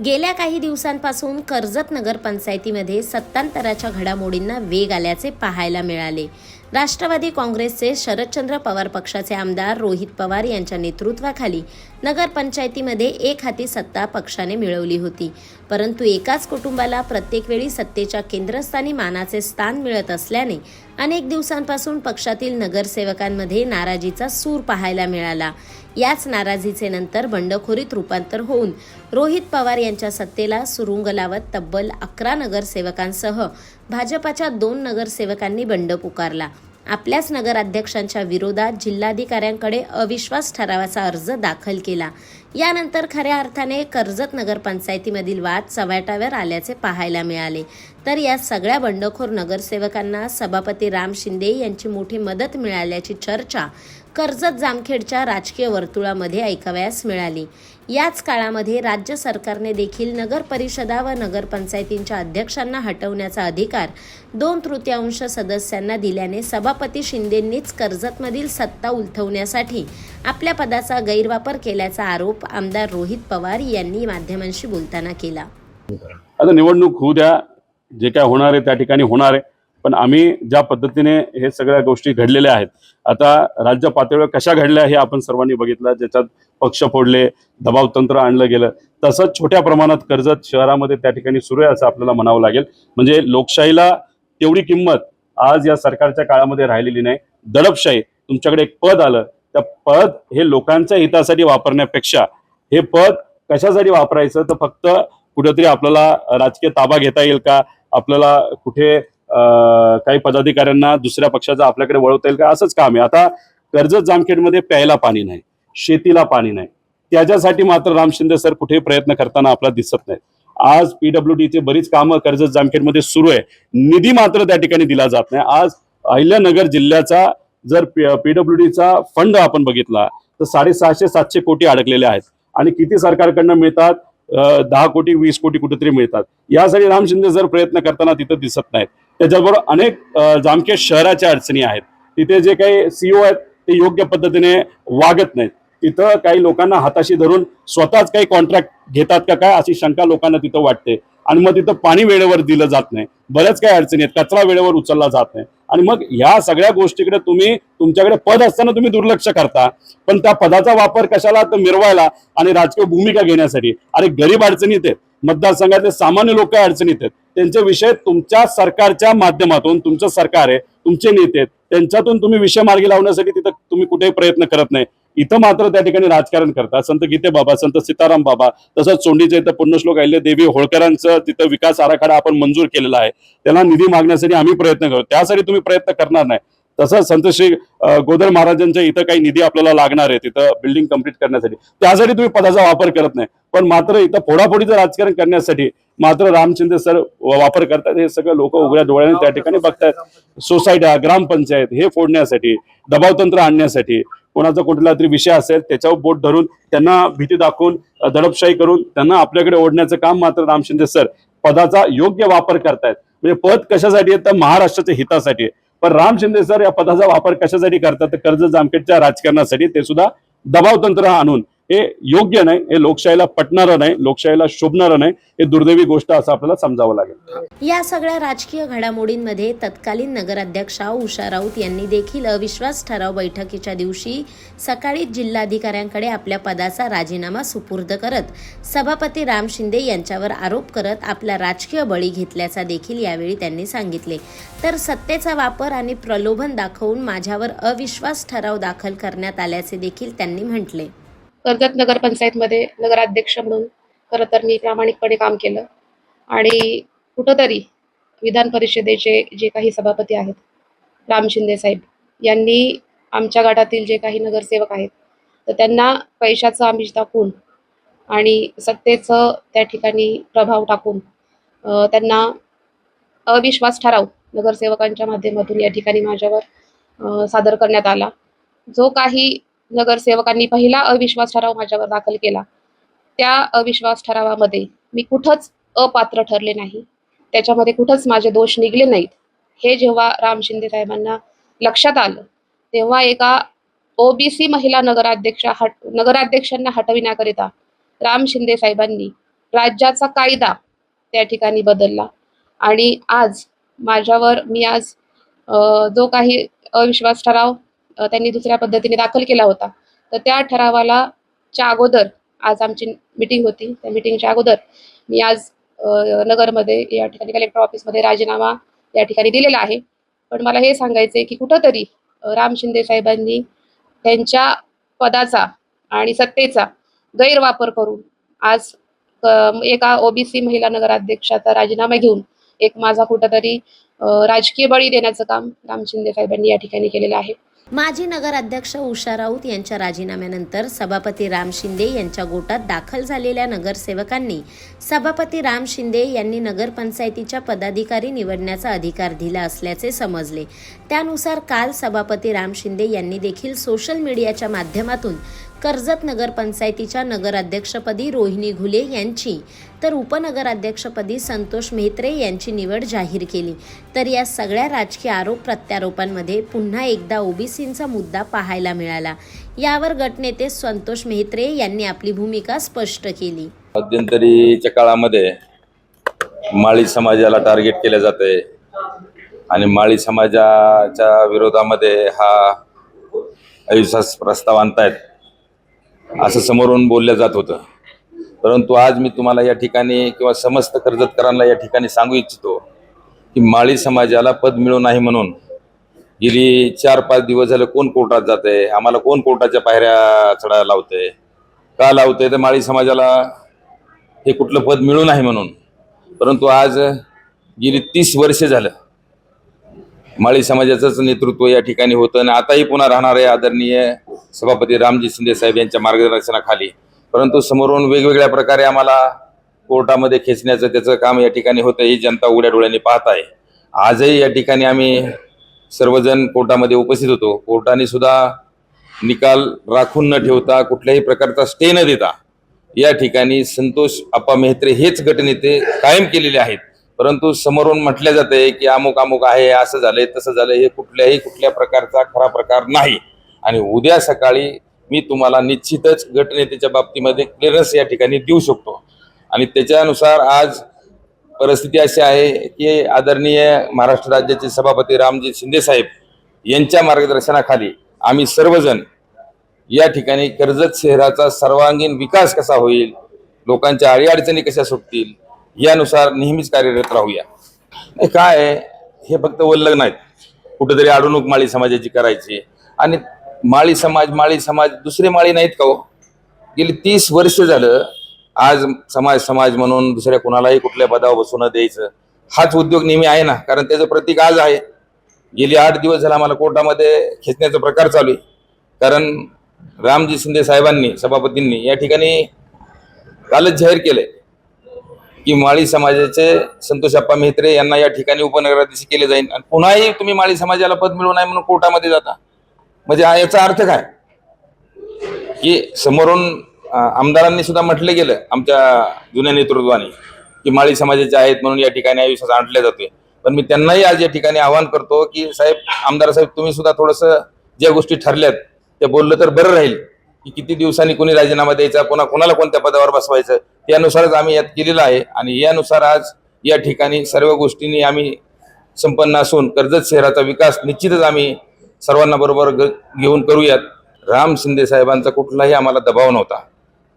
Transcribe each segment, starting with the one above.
गेल्या काही दिवसांपासून कर्जत नगरपंचायतीमध्ये सत्तांतराच्या घडामोडींना वेग आल्याचे पाहायला मिळाले. राष्ट्रवादी काँग्रेसचे शरदचंद्र पवार पक्षाचे आमदार रोहित पवार यांच्या नेतृत्वाखाली नगरपंचायतीमध्ये एक हाती सत्ता पक्षाने मिळवली होती. परंतु एकाच कुटुंबाला प्रत्येक वेळी सत्तेच्या केंद्रस्थानी मानाचे स्थान मिळत असल्याने अनेक दिवसांपासून पक्षातील नगरसेवकांमध्ये नाराजीचा सूर पाहायला मिळाला. याच नाराजीचे नंतर बंडखोरीत रूपांतर होऊन रोहित पवार यांच्या सत्तेला सुरुंग लावत तब्बल अकरा नगरसेवकांसह भाजपाच्या दोन नगरसेवकांनी बंड पुकारला. आपल्याच नगराध्यक्षांच्या विरोधात जिल्हाधिकाऱ्यांकडे अविश्वास ठरावाचा अर्ज दाखल केला. यानंतर खऱ्या अर्थाने कर्जत नगरपंचायतीमधील वाद चव्हाट्यावर आल्याचे पाहायला मिळाले. तर या सगळ्या बंडखोर नगरसेवकांना सभापती राम शिंदे यांची मोठी मदत मिळाल्याची चर्चा कर्जत जामखेडच्या राजकीय वर्तुळामध्ये ऐकावयास मिळाली. याच काळामध्ये राज्य सरकारने देखील नगर परिषदा व नगरपंचायतींच्या अध्यक्षांना हटवण्याचा अधिकार दोन तृतीयांश सदस्यांना दिल्याने सभापती शिंदेंनीच कर्जतमधील सत्ता उलथवण्यासाठी आपल्या पदाचा गैरवापर केल्याचा आरोप आमदार रोहित पवार यांनी माध्यमांशी बोलताना केला. आता निवडणूक होऊ द्या जे काय होणार आहे त्या ठिकाणी होणार आहे. पण आम्ही ज्या पद्धतीने हे सगळ्या गोष्टी घडलेल्या आहेत आता राज्य पातळीवर कशा घडल्या हे आपण सर्वांनी बघितलं. ज्याच्यात पक्ष फोडले दबाव तंत्र आणलं गेलं. तसंच छोट्या प्रमाणात कर्जत शहरामध्ये त्या ठिकाणी सुरू आहे असं आपल्याला म्हणावं लागेल. म्हणजे लोकशाहीला तेवढी किंमत आज या सरकारच्या काळामध्ये राहिलेली नाही. दडपशाही तुमच्याकडे एक पद आलं तर पद हे लोकांच्या हितासाठी वापरण्यापेक्षा हे पद कशासाठी वापरायचं? तर फक्त कुठेतरी आपल्याला राजकीय ताबा घेता येईल का? आपल्याला कुठे काही पदाधिकाऱ्यांना दुसऱ्या पक्षाचा आपल्याकडे वळवता येईल का? असंच काम आहे. आता कर्जत जामखेडमध्ये प्यायला पाणी नाही शेतीला पाणी नाही. त्याच्यासाठी मात्र राम शिंदे सर कुठेही प्रयत्न करताना आपल्याला दिसत नाही आज पीडब्ल्यू डीचे बरीच कामं कर्जत जामखेडमध्ये सुरू आहे. निधी मात्र त्या ठिकाणी दिला जात नाही. आज अहिल्यानगर जिल्ह्याचा जर पीडब्ल्यू डीचा फंड आपण बघितला तर साडेसहाशे सातशे कोटी अडकलेले आहेत. आणि किती सरकारकडनं मिळतात? दहा कोटी वीस कोटी कुठेतरी मिळतात. यासाठी राम शिंदे जर प्रयत्न करताना तिथं दिसत नाहीत त्याच्याबरोबर अनेक जामखेड शहराच्या अडचणी आहेत. तिथे जे काही सीओ आहेत ते योग्य पद्धतीने वागत नाहीत. तिथं काही लोकांना हाताशी धरून स्वतःच काही कॉन्ट्रॅक्ट घेतात का काय अशी शंका लोकांना तिथं वाटते. आणि मग तिथं पाणी वेळेवर दिलं जात नाही. बऱ्याच काही अडचणी आहेत. कचरा वेळेवर उचलला जात नाही. आणि मग ह्या सगळ्या गोष्टीकडे तुम्ही तुमच्याकडे पद असताना तुम्ही दुर्लक्ष करता. पण त्या पदाचा वापर कशाला तर मिरवायला आणि राजकीय भूमिका घेण्यासाठी. अरे गरीब अडचणीत आहेत. मतदारसंघातले सामान्य लोक अडचणीत आहेत. त्यांचे विषय तुमच्या सरकारच्या माध्यमातून तुमचं सरकार आहे तुमचे नेते आहेत. त्यांच्यातून तुम्ही विषय मार्गी लावण्यासाठी तिथं तुम्ही कुठेही प्रयत्न करत नाही. इथं मात्र त्या ठिकाणी राजकारण करतात. संत गीते बाबा संत सीताराम बाबा तसंच चोंडीचे इथं पुण्यश्लोक अहिल्या देवी होळकरांचं तिथं विकास आराखडा आपण मंजूर केलेला आहे. त्याला निधी मागण्यासाठी आम्ही प्रयत्न करू त्यासाठी तुम्ही प्रयत्न करणार नाही. तसंच संत श्री गोदर महाराजांच्या इथं काही निधी आपल्याला लागणार आहे तिथं बिल्डिंग कंप्लीट करण्यासाठी. त्यासाठी तुम्ही पदाचा वापर करत नाही. पण मात्र इथं फोडाफोडीचं राजकारण करण्यासाठी मात्र रामचंद्र सर वापर करतात. हे सगळं लोक उघड्या डोळ्याने त्या ठिकाणी बघतायत. सोसायट्या ग्रामपंचायत हे फोडण्यासाठी दबावतंत्र आणण्यासाठी कोणाचा कुठला तरी विषय असेल त्याच्यावर बोट धरून त्यांना भीती दाखवून दडपशाही करून त्यांना आपल्याकडे ओढण्याचं काम मात्र राम शिंदे सर पदाचा योग्य वापर करतायत. म्हणजे पद कशासाठी आहे? तर महाराष्ट्राच्या हितासाठी आहे. पण राम शिंदे सर या पदाचा वापर कशासाठी करतात? तर कर्ज जामखेडच्या राजकारणासाठी. ते सुद्धा दबावतंत्र आणून हे योग्य नाही हे लोकशाहीला पटणारं नाही लोकशाहीला शोभणारं नाही हे दुर्दैवी गोष्ट असं आपल्याला समजावं लागेल. या सगळ्या राजकीय घडामोडींमध्ये तत्कालीन नगराध्यक्षा उषा राऊत यांनी देखील अविश्वास ठराव बैठकीच्या दिवशी सकाळी जिल्हाधिकाऱ्यांकडे आपल्या पदाचा राजीनामा सुपूर्द करत सभापती राम शिंदे यांच्यावर आरोप करत आपला राजकीय बळी घेतल्याचा देखील यावेळी त्यांनी सांगितले. तर सत्तेचा वापर आणि प्रलोभन दाखवून माझ्यावर अविश्वास ठराव दाखल करण्यात आल्याचे देखील त्यांनी म्हटले. कर्जत नगरपंचायतमध्ये नगराध्यक्ष म्हणून खरं तर मी प्रामाणिकपणे काम केलं. आणि कुठंतरी विधान परिषदेचे जे काही सभापती आहेत राम शिंदे साहेब यांनी आमच्या गटातील जे काही नगरसेवक आहेत तर त्यांना पैशाचं आमिष दाखवून आणि सत्तेचं त्या ठिकाणी प्रभाव टाकून त्यांना अविश्वास ठराव नगरसेवकांच्या माध्यमातून या ठिकाणी माझ्यावर सादर करण्यात आला. जो काही नगरसेवकांनी पहिला अविश्वास ठराव माझ्यावर दाखल केला. त्या अविश्वास ठरावामध्ये मी कुठंच अपात्र ठरले नाही. त्याच्यामध्ये कुठंच माझे दोष निघले नाहीत. हे जेव्हा राम शिंदे साहेबांना लक्षात आलं तेव्हा एका ओबीसी महिला नगराध्यक्षा हट नगराध्यक्षांना हटविण्याकरिता राम शिंदे साहेबांनी राज्याचा कायदा त्या ठिकाणी बदलला. आणि आज माझ्यावर मी आज जो काही अविश्वास ठराव त्यांनी दुसऱ्या पद्धतीने दाखल केला होता. तर त्या ठरावाला च्या अगोदर आज आमची मिटिंग होती. त्या मिटिंगच्या अगोदर मी आज नगरमध्ये या ठिकाणी कलेक्टर ऑफिसमध्ये राजीनामा या ठिकाणी दिलेला आहे. पण मला हे सांगायचं आहे की कुठंतरी राम शिंदे साहेबांनी त्यांच्या पदाचा आणि सत्तेचा गैरवापर करून आज एका ओबीसी महिला नगराध्यक्षाचा राजीनामा घेऊन एक माझा कुठंतरी राजकीय बळी देण्याचं काम राम शिंदे साहेबांनी या ठिकाणी केलेलं आहे. माजी नगराध्यक्ष उषा राऊत यांच्या राजीनाम्यानंतर सभापती राम शिंदे यांच्या गोटात दाखल झालेल्या नगरसेवकांनी सभापती राम शिंदे यांनी नगरपंचायतीच्या पदाधिकारी निवडण्याचा अधिकार दिला असल्याचे समजले. त्यानुसार काल सभापती राम शिंदे यांनी देखील सोशल मीडियाच्या माध्यमातून कर्जत नगरपंचायतीच्या नगराध्यक्षपदी रोहिणी घुले यांची तर उपनगराध्यक्षपदी संतोष मेहत्रे यांची निवड जाहीर केली. तर या सगळ्या राजकीय आरोप प्रत्यारोपांमध्ये पुन्हा एकदा ओबीसींचा मुद्दा पाहायला मिळाला. यावर गटनेते संतोष मेहत्रे यांनी आपली भूमिका स्पष्ट केली. मध्यंतरीच्या काळामध्ये माळी समाजाला टार्गेट केलं जाते आणि माळी समाजाच्या विरोधामध्ये हा अविश्वास प्रस्ताव आणतायत. असं समोरून बोललं जात होतं. परंतु आज मी तुम्हाला या ठिकाणी किंवा समस्त कर्जतकरांना या ठिकाणी सांगू इच्छितो की माळी समाजाला पद मिळू नाही म्हणून गेली चार पाच दिवस झालं कोण कोर्टात जाते आम्हाला कोण कोर्टाच्या पायऱ्या चढायला लावतंय? का लावतंय? तर माळी समाजाला हे कुठलं पद मिळू नाही म्हणून. परंतु आज गेली तीस वर्षे झालं माळी समाजाचंच नेतृत्व या ठिकाणी होतं आणि आताही पुन्हा राहणार आहे आदरणीय सभापती रामजी शिंदे साहेब यांच्या मार्गदर्शनाखाली. परंतु समोरून वेगवेगळ्या प्रकारे आम्हाला कोर्टामध्ये खेचण्याचं त्याचं काम या ठिकाणी होतं ही जनता उघड्या डोळ्यांनी पाहत आहे. आजही या ठिकाणी आम्ही सर्वजण कोर्टामध्ये उपस्थित होतो. कोर्टाने सुद्धा निकाल राखून न ठेवता कुठल्याही प्रकारचा स्टे न देता या ठिकाणी संतोष अप्पा मेहत्रे हेच गटनेते कायम केलेले आहेत. परंतु समोरून म्हटलं जाते की अमुक अमुक आहे असं झालंय तसं झालंय हे कुठल्याही कुठल्या प्रकारचा खरा प्रकार नाही. आणि उद्या सकाळी मी तुम्हाला निश्चितच गटनेतेच्या बाबतीमध्ये क्लिअरन्स या ठिकाणी देऊ शकतो. आणि त्याच्यानुसार आज परिस्थिती अशी आहे की आदरणीय महाराष्ट्र राज्याचे सभापती रामजी शिंदे साहेब यांच्या मार्गदर्शनाखाली आम्ही सर्वजण या ठिकाणी कर्जत शहराचा सर्वांगीण विकास कसा होईल लोकांच्या अडीअडचणी कशा सुटतील यानुसार नेहमीच कार्यरत राहूया. नाही काय हे फक्त वल्लग नाहीत. कुठेतरी अडवणूक माळी समाजाची करायची. आणि माळी समाज माळी समाज दुसरे माळी नाहीत का हो? गेली तीस वर्ष झालं आज समाज समाज म्हणून दुसऱ्या कुणालाही कुठल्या पदावर बसून द्यायचं. हाच उद्योग नेहमी आहे ना? कारण त्याचं प्रतीक आज आहे. गेली आठ दिवस झाला आम्हाला कोर्टामध्ये खेचण्याचा प्रकार चालू आहे. कारण रामजी शिंदे साहेबांनी सभापतींनी या ठिकाणी कालच जाहीर केलंय. की माळी समाजाचे संतोष अप्पा मेहत्रे यांना या ठिकाणी उपनगराध्यक्ष केले जाईल. आणि पुन्हाही तुम्ही माळी समाजाला पद मिळू नाही म्हणून कोर्टामध्ये जाता. म्हणजे हा याचा अर्थ काय? की समोरून आमदारांनी सुद्धा म्हटलं गेलं आमच्या जुन्या नेतृत्वाने की माळी समाजाचे आहेत म्हणून या ठिकाणी आयुष्यात आणले जाते पण मी त्यांनाही आज या ठिकाणी आवाहन करतो की साहेब आमदार साहेब तुम्ही सुद्धा थोडंसं ज्या गोष्टी ठरल्यात त्या बोललं तर बरं राहील. की किती दिवसांनी कोणी राजीनामा द्यायचा पुन्हा कोणाला कोणत्या पदावर बसवायचं त्यानुसारच आम्ही यात केलेलं आहे आणि यानुसार आज या ठिकाणी सर्व गोष्टींनी आम्ही संपन्न असून कर्जत शहराचा विकास निश्चितच आम्ही सर्वांना बरोबर ग- घेऊन करूयात. राम शिंदे साहेबांचा कुठलाही आम्हाला दबाव नव्हता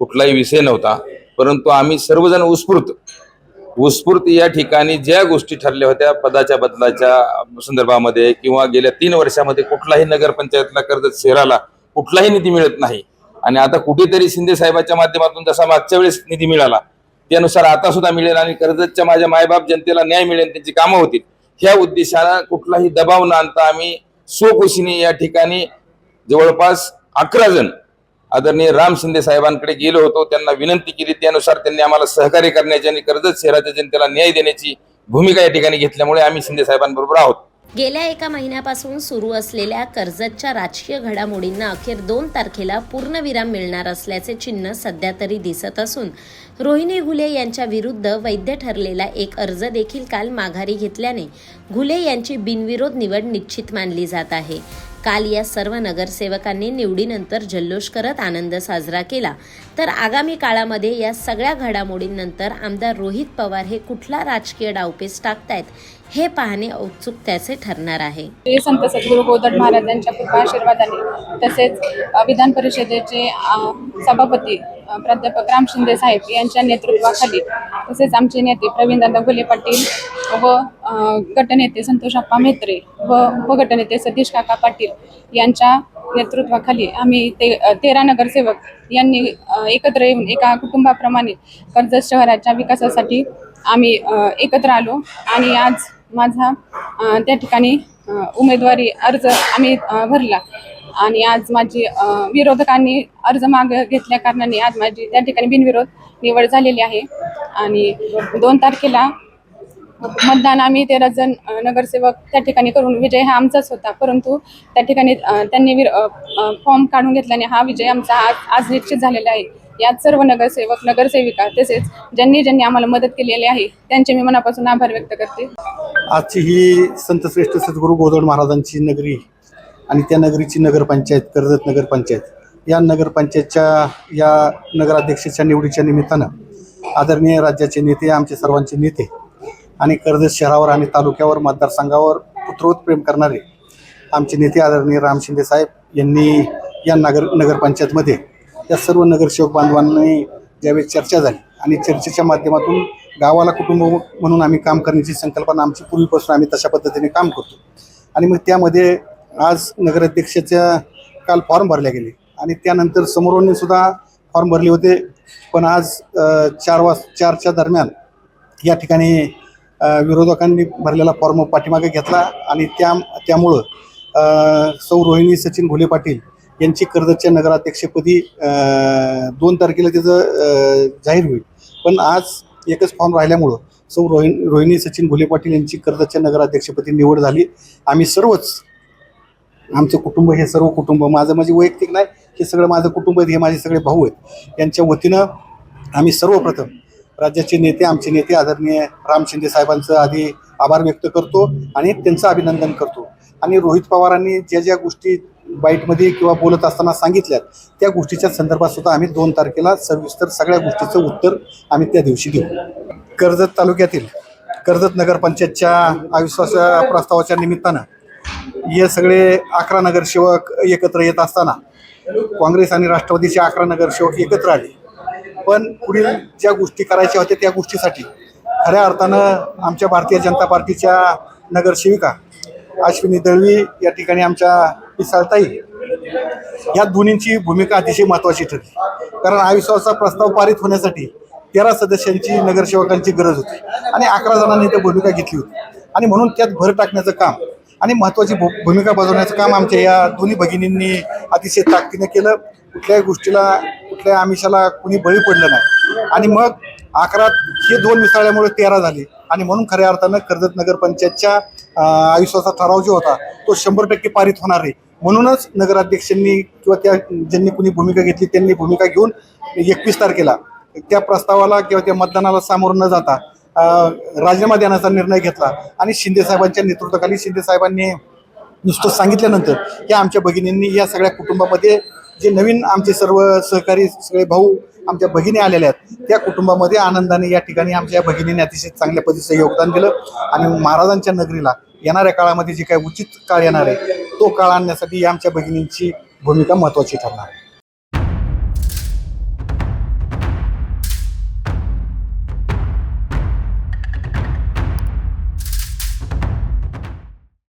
कुठलाही विषय नव्हता परंतु आम्ही सर्वजण उत्स्फूर्त उत्स्फूर्त या ठिकाणी ज्या गोष्टी ठरल्या होत्या पदाच्या बदलाच्या संदर्भामध्ये किंवा गेल्या तीन वर्षामध्ये कुठलाही नगरपंचायतला कर्जत शहराला कुठलाही निधी मिळत नाही. आणि आता कुठेतरी शिंदे साहेबांच्या माध्यमातून जसा मागच्या वेळेस निधी मिळाला त्यानुसार आता सुद्धा मिळेल आणि कर्जतच्या माझ्या मायबाप जनतेला न्याय मिळेल त्यांची कामं होतील. ह्या उद्देशानं कुठलाही दबाव न आणता आम्ही सोखुशीने या ठिकाणी जवळपास अकरा जण आदरणीय राम शिंदे साहेबांकडे गेलो होतो. त्यांना विनंती केली त्यानुसार त्यांनी आम्हाला सहकार्य करण्याची आणि कर्जत शहराच्या जनतेला न्याय देण्याची भूमिका या ठिकाणी घेतल्यामुळे आम्ही शिंदे साहेबांबरोबर आहोत. गेल्या एका महिन्यापासून सुरू असलेल्या कर्जतच्या राजकीय घडामोडींना अखेर दोन तारखेला पूर्णविराम मिळणार असल्याचे चिन्ह सध्या तरी दिसत असून रोहिणी घुले यांच्या विरुद्ध वैध ठरलेला एक अर्ज देखील काल माघारी घेतल्याने घुले यांची बिनविरोध निवड निश्चित मानली जात आहे. काल या सर्व नगरसेवकांनी निवडीनंतर जल्लोष करत आनंद साजरा केला. तर आगामी काळामध्ये या सगळ्या घडामोडींनंतर आमदार रोहित पवार हे कुठला राजकीय डावपेच टाकतायत हे पाहणे औत्सुक्याचे ठरणार आहे. ते संत सद्गुरू गोदड महाराजांच्या कृपा आशीर्वादाने तसेच विधान परिषदेचे सभापती प्राध्यापक राम शिंदे साहेब यांच्या नेतृत्वाखाली तसेच आमचे नेते प्रवीणदादा गुले पाटील व गटनेते संतोष अप्पा म्हेत्रे व उपगटनेते सतीश काका पाटील यांच्या नेतृत्वाखाली आम्ही ते तेरा नगरसेवक यांनी एकत्र येऊन एका कुटुंबाप्रमाणे कर्जत शहराच्या विकासासाठी आम्ही एकत्र आलो आणि आज माझा त्या ठिकाणी उमेदवारी अर्ज आम्ही भरला. आणि आज माझी विरोधकांनी अर्ज माग घेतल्या कारणाने आज माझी त्या ठिकाणी बिनविरोध निवड झालेली आहे. आणि दोन तारखेला मतदान आम्ही तेरा जण नगरसेवक त्या ठिकाणी करून विजय हा आमचाच होता. परंतु त्या ठिकाणी त्यांनी विर- फॉर्म काढून घेतल्याने हा विजय आमचा आज आज निश्चित झालेला आहे. यात सर्व नगरसेवक नगरसेविका तसेच ज्यांनी ज्यांनी आम्हाला मदत केलेली आहे त्यांचे मी मनापासून आभार व्यक्त करते. आजची ही संत श्रेष्ठ सद्गुरू गोदड महाराजांची नगरी आणि त्या नगरीची नगरपंचायत कर्जत नगरपंचायत या नगरपंचायतच्या या नगराध्यक्षाच्या निवडीच्या निमित्तानं आदरणीय राज्याचे नेते आमचे सर्वांचे नेते आणि कर्जत शहरावर आणि तालुक्यावर मतदारसंघावर पुत्रोत प्रेम करणारे आमचे नेते आदरणीय राम शिंदे साहेब यांनी या नगर नगरपंचायतमध्ये या सर्व नगरसेवक बांधवांनी ज्यावेळी चर्चा झाली आणि चर्चेच्या माध्यमातून गावाला कुटुंब म्हणून आम्ही काम करण्याची संकल्पना आमची पूर्वीपासून आम्ही तशा पद्धतीने काम करतो. आणि मग त्यामध्ये आज नगराध्यक्षाच्या काल फॉर्म भरले गेले. आणि त्यानंतर समोरून सुद्धा फॉर्म भरले होते. पण आज चार वाज चारच्या दरम्यान या ठिकाणी विरोधकांनी भरलेला फॉर्म पाठीमागे घेतला. आणि त्या त्यामुळं सौ रोहिणी सचिन घोले पाटील यांची कर्जतच्या नगराध्यक्षपदी दोन तारखेला त्याचं जाहीर होईल. पण आज एकच फॉर्म राहिल्यामुळं सौ रोहिण रोहिणी सचिन भुले पाटील यांची कर्जतच्या नगराध्यक्षपदी निवड झाली. आम्ही सर्वच आमचं कुटुंब हे सर्व कुटुंब माझं माझे वैयक्तिक नाही हे सगळं माझं कुटुंब हे माझे सगळे भाऊ आहेत. यांच्या वतीनं आम्ही सर्वप्रथम राज्याचे नेते आमचे नेते आदरणीय राम शिंदे साहेबांचं आधी आभार व्यक्त करतो आणि त्यांचं अभिनंदन करतो. आणि रोहित पवारांनी ज्या ज्या गोष्टी बाईटमध्ये किंवा बोलत असताना सांगितल्यात त्या गोष्टीच्या संदर्भात सुद्धा आम्ही दोन तारखेला सविस्तर सगळ्या गोष्टीचं उत्तर आम्ही त्या दिवशी देऊ कर्जत तालुक्यातील कर्जत नगरपंचायतच्या अविश्वास प्रस्तावाच्या निमित्तानं हे सगळे अकरा नगरसेवक एकत्र येत असताना काँग्रेस आणि राष्ट्रवादीचे अकरा नगरसेवक एकत्र आले. पण पुढील ज्या गोष्टी करायच्या होत्या त्या गोष्टीसाठी खऱ्या अर्थानं आमच्या भारतीय जनता पार्टीच्या नगरसेविका अश्विनी दळवी या ठिकाणी आमच्या पिसाळताई या दोन्हींची भूमिका अतिशय महत्त्वाची ठरली. कारण अविश्वासाचा प्रस्ताव पारित होण्यासाठी तेरा सदस्यांची नगरसेवकांची गरज होती आणि अकरा जणांनी त्या भूमिका घेतली होती. आणि म्हणून त्यात भर टाकण्याचं काम आणि महत्त्वाची भू भूमिका बजावण्याचं काम आमच्या या दोन्ही भगिनींनी अतिशय ताकदीनं केलं. कुठल्याही गोष्टीला कुठल्या आमिषाला कुणी बळी पडलं नाही. आणि मग अकरा हे दोन मिसळल्यामुळे तेरा झाले. आणि म्हणून खऱ्या अर्थानं कर्जत नगरपंचायतच्या अं, अविश्वासा ठराव जो होता तो शंभर टक्के पारित होणार आहे. म्हणूनच नगराध्यक्षांनी किंवा त्या ज्यांनी कुणी भूमिका घेतली त्यांनी भूमिका घेऊन एकवीस तारखेला त्या प्रस्तावाला किंवा त्या मतदानाला सामोरं न जाता राजीनामा देण्याचा निर्णय घेतला. आणि शिंदेसाहेबांच्या नेतृत्वाखाली शिंदेसाहेबांनी नुसतं सांगितल्यानंतर या आमच्या भगिनींनी या सगळ्या कुटुंबामध्ये जे नवीन आमचे सर्व सहकारी सगळे भाऊ आमच्या भगिनी आलेल्या आहेत त्या कुटुंबामध्ये आनंदाने या ठिकाणी आमच्या या भगिनीने अतिशय चांगल्या पद्धतीचं योगदान दिलं. आणि महाराजांच्या नगरीला येणाऱ्या काळामध्ये जे काही उचित काळ येणार आहे तो काळ आणण्यासाठी आमच्या भगिनींची भूमिका महत्त्वाची ठरणार आहे.